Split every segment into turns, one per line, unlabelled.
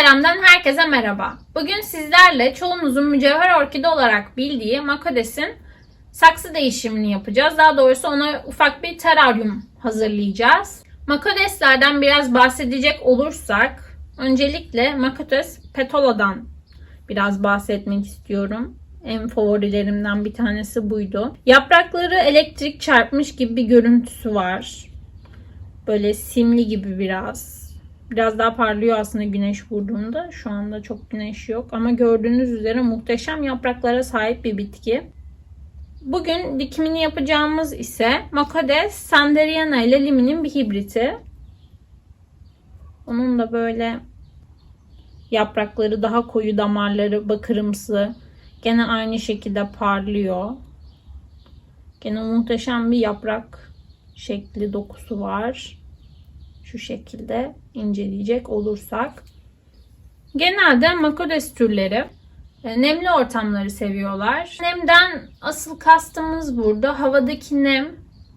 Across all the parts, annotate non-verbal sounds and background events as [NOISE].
Instagram'dan herkese merhaba. Bugün sizlerle çoğunuzun mücevher orkide olarak bildiği Makodes'in saksı değişimini yapacağız. Daha doğrusu ona ufak bir teraryum hazırlayacağız. Makodeslerden biraz bahsedecek olursak öncelikle Makodes petola'dan biraz bahsetmek istiyorum. En favorilerimden bir tanesi buydu. Yaprakları elektrik çarpmış gibi bir görüntüsü var. Böyle simli gibi biraz. Biraz daha parlıyor aslında güneş vurduğunda. Şu anda çok güneş yok ama gördüğünüz üzere muhteşem yapraklara sahip bir bitki. Bugün dikimini yapacağımız ise Macades sanderiana ile liminin bir hibriti. Onun da böyle yaprakları daha koyu damarları bakırımsı. Gene aynı şekilde parlıyor. Gene muhteşem bir yaprak şekli dokusu var şu şekilde inceleyecek olursak. Genelde makodes türleri e, nemli ortamları seviyorlar. Nemden asıl kastımız burada havadaki nem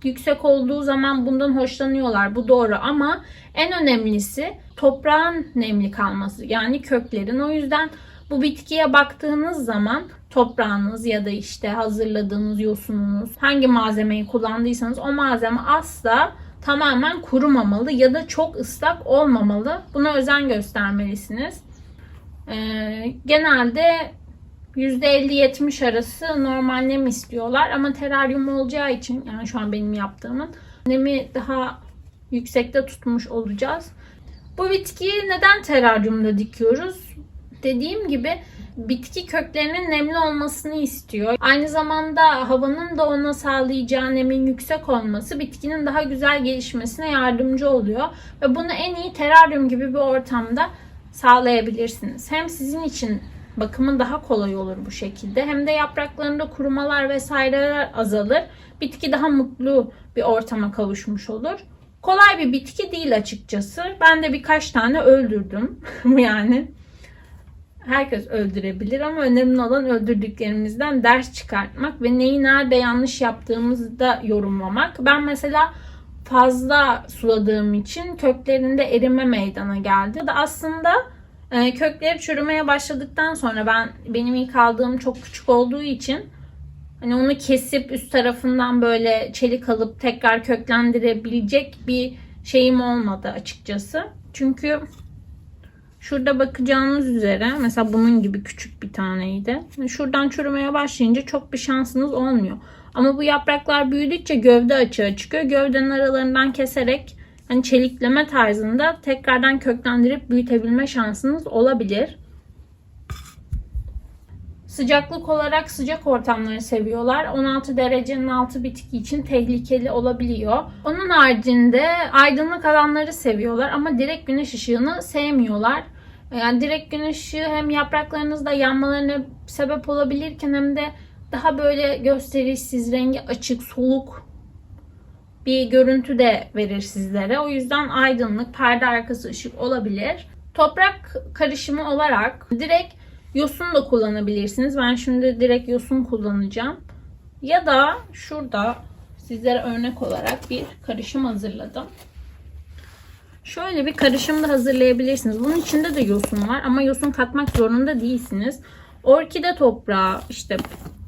yüksek olduğu zaman bundan hoşlanıyorlar. Bu doğru ama en önemlisi toprağın nemli kalması yani köklerin. O yüzden bu bitkiye baktığınız zaman toprağınız ya da işte hazırladığınız yosununuz hangi malzemeyi kullandıysanız o malzeme asla tamamen kurumamalı ya da çok ıslak olmamalı. Buna özen göstermelisiniz. Ee, genelde %50-70 arası normal nem istiyorlar ama teraryum olacağı için yani şu an benim yaptığımın nemi daha yüksekte tutmuş olacağız. Bu bitkiyi neden teraryumda dikiyoruz? Dediğim gibi bitki köklerinin nemli olmasını istiyor. Aynı zamanda havanın da ona sağlayacağı nemin yüksek olması bitkinin daha güzel gelişmesine yardımcı oluyor. Ve bunu en iyi teraryum gibi bir ortamda sağlayabilirsiniz. Hem sizin için bakımı daha kolay olur bu şekilde. Hem de yapraklarında kurumalar vesaireler azalır. Bitki daha mutlu bir ortama kavuşmuş olur. Kolay bir bitki değil açıkçası. Ben de birkaç tane öldürdüm. [LAUGHS] yani herkes öldürebilir ama önemli olan öldürdüklerimizden ders çıkartmak ve neyi nerede yanlış yaptığımızı da yorumlamak. Ben mesela fazla suladığım için köklerinde erime meydana geldi. Da aslında e, kökleri çürümeye başladıktan sonra ben benim ilk aldığım çok küçük olduğu için hani onu kesip üst tarafından böyle çelik alıp tekrar köklendirebilecek bir şeyim olmadı açıkçası. Çünkü Şurada bakacağınız üzere mesela bunun gibi küçük bir taneydi. Şuradan çürümeye başlayınca çok bir şansınız olmuyor. Ama bu yapraklar büyüdükçe gövde açığa çıkıyor. Gövdenin aralarından keserek hani çelikleme tarzında tekrardan köklendirip büyütebilme şansınız olabilir. Sıcaklık olarak sıcak ortamları seviyorlar. 16 derecenin altı bitki için tehlikeli olabiliyor. Onun haricinde aydınlık alanları seviyorlar ama direkt güneş ışığını sevmiyorlar. Yani direkt güneş ışığı hem yapraklarınızda yanmalarına sebep olabilirken hem de daha böyle gösterişsiz, rengi açık, soluk bir görüntü de verir sizlere. O yüzden aydınlık, perde arkası ışık olabilir. Toprak karışımı olarak direkt yosun da kullanabilirsiniz. Ben şimdi direkt yosun kullanacağım. Ya da şurada sizlere örnek olarak bir karışım hazırladım. Şöyle bir karışım da hazırlayabilirsiniz. Bunun içinde de yosun var ama yosun katmak zorunda değilsiniz. Orkide toprağı, işte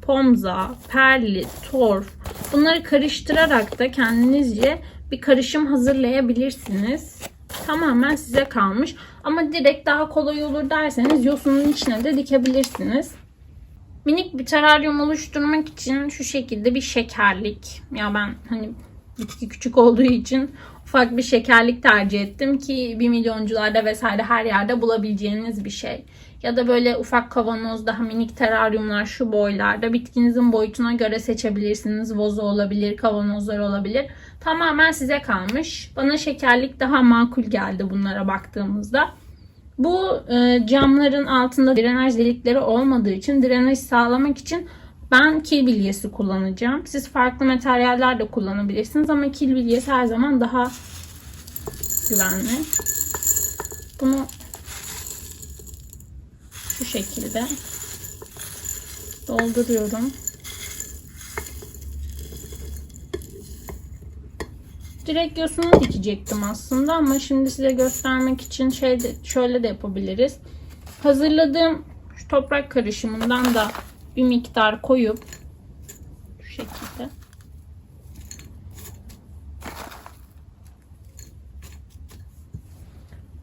pomza, perli, torf bunları karıştırarak da kendinizce bir karışım hazırlayabilirsiniz. Tamamen size kalmış. Ama direkt daha kolay olur derseniz yosunun içine de dikebilirsiniz. Minik bir teraryum oluşturmak için şu şekilde bir şekerlik. Ya ben hani bitki küçük olduğu için ufak bir şekerlik tercih ettim ki bir milyoncularda vesaire her yerde bulabileceğiniz bir şey. Ya da böyle ufak kavanoz daha minik teraryumlar şu boylarda bitkinizin boyutuna göre seçebilirsiniz. Vozo olabilir, kavanozlar olabilir. Tamamen size kalmış. Bana şekerlik daha makul geldi bunlara baktığımızda. Bu e, camların altında drenaj delikleri olmadığı için drenaj sağlamak için ben kil bilyesi kullanacağım. Siz farklı materyaller de kullanabilirsiniz ama kil bilyesi her zaman daha güvenli. Bunu şu şekilde dolduruyorum. Direkt yosunu dikecektim aslında ama şimdi size göstermek için şey de, şöyle de yapabiliriz. Hazırladığım şu toprak karışımından da bir miktar koyup şu şekilde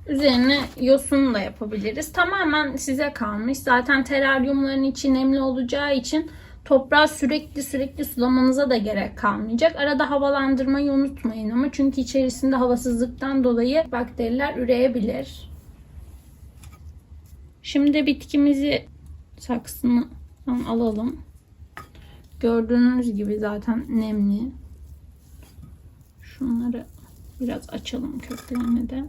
Üzerine yosun da yapabiliriz. Tamamen size kalmış. Zaten teraryumların içi nemli olacağı için toprağı sürekli sürekli sulamanıza da gerek kalmayacak. Arada havalandırmayı unutmayın ama çünkü içerisinde havasızlıktan dolayı bakteriler üreyebilir. Şimdi bitkimizi saksını alalım. Gördüğünüz gibi zaten nemli. Şunları biraz açalım köklerini de.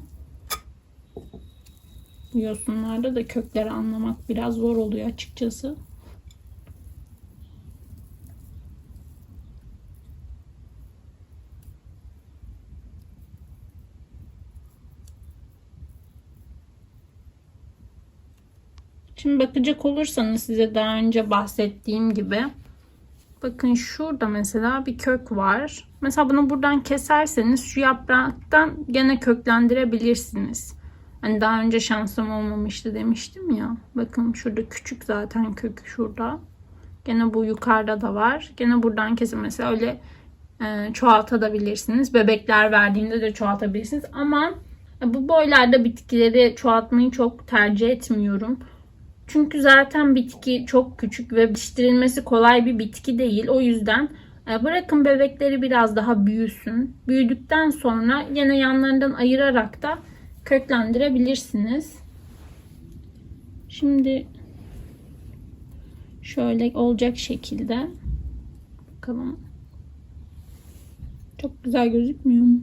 Yosunlarda da kökleri anlamak biraz zor oluyor açıkçası. Şimdi bakacak olursanız size daha önce bahsettiğim gibi bakın şurada mesela bir kök var. Mesela bunu buradan keserseniz şu yapraktan gene köklendirebilirsiniz. Hani daha önce şansım olmamıştı demiştim ya. Bakın şurada küçük zaten kök şurada. Gene bu yukarıda da var. Gene buradan kesin mesela öyle e, çoğaltabilirsiniz. Bebekler verdiğinde de çoğaltabilirsiniz. Ama bu boylarda bitkileri çoğaltmayı çok tercih etmiyorum. Çünkü zaten bitki çok küçük ve yetiştirilmesi kolay bir bitki değil. O yüzden e, bırakın bebekleri biraz daha büyüsün. Büyüdükten sonra yine yanlarından ayırarak da köklendirebilirsiniz. Şimdi şöyle olacak şekilde bakalım. Çok güzel gözükmüyor mu?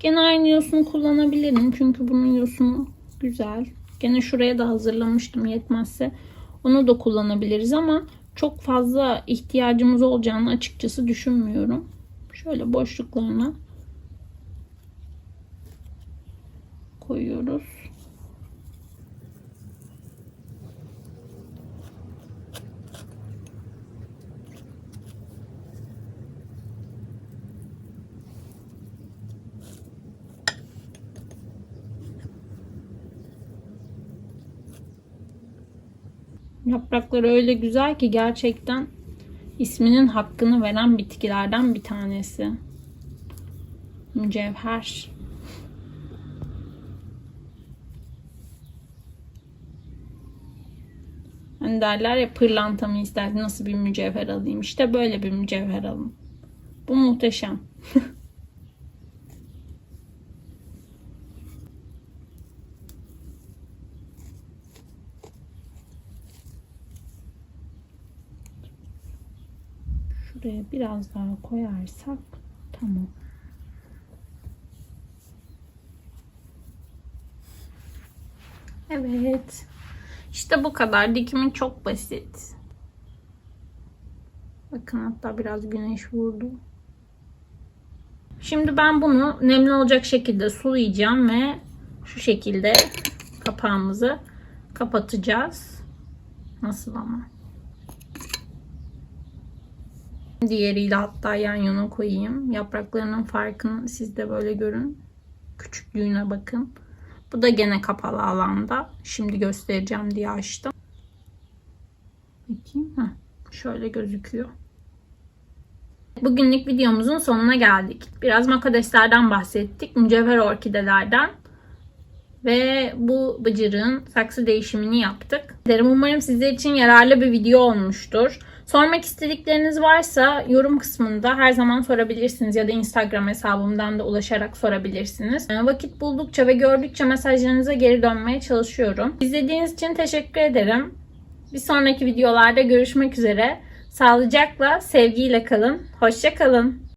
Gene aynı yosunu kullanabilirim. Çünkü bunun yosunu güzel. Gene şuraya da hazırlamıştım yetmezse. Onu da kullanabiliriz ama çok fazla ihtiyacımız olacağını açıkçası düşünmüyorum. Şöyle boşluklarına koyuyoruz. Yaprakları öyle güzel ki gerçekten isminin hakkını veren bitkilerden bir tanesi. Mücevher. Hani derler ya pırlanta mı istersin nasıl bir mücevher alayım. İşte böyle bir mücevher alın. Bu muhteşem. [LAUGHS] Şuraya biraz daha koyarsak tamam. Evet. İşte bu kadar. Dikimi çok basit. Bakın hatta biraz güneş vurdu. Şimdi ben bunu nemli olacak şekilde sulayacağım ve şu şekilde kapağımızı kapatacağız. Nasıl ama? Diğeriyle hatta yan yana koyayım. Yapraklarının farkını siz de böyle görün. Küçüklüğüne bakın. Bu da gene kapalı alanda. Şimdi göstereceğim diye açtım. Bakayım. Heh, şöyle gözüküyor. Bugünlük videomuzun sonuna geldik. Biraz makadeslerden bahsettik. Mücevher orkidelerden. Ve bu bıcırığın saksı değişimini yaptık. Umarım sizler için yararlı bir video olmuştur. Sormak istedikleriniz varsa yorum kısmında her zaman sorabilirsiniz ya da Instagram hesabımdan da ulaşarak sorabilirsiniz. Yani vakit buldukça ve gördükçe mesajlarınıza geri dönmeye çalışıyorum. İzlediğiniz için teşekkür ederim. Bir sonraki videolarda görüşmek üzere. Sağlıcakla, sevgiyle kalın. Hoşça kalın.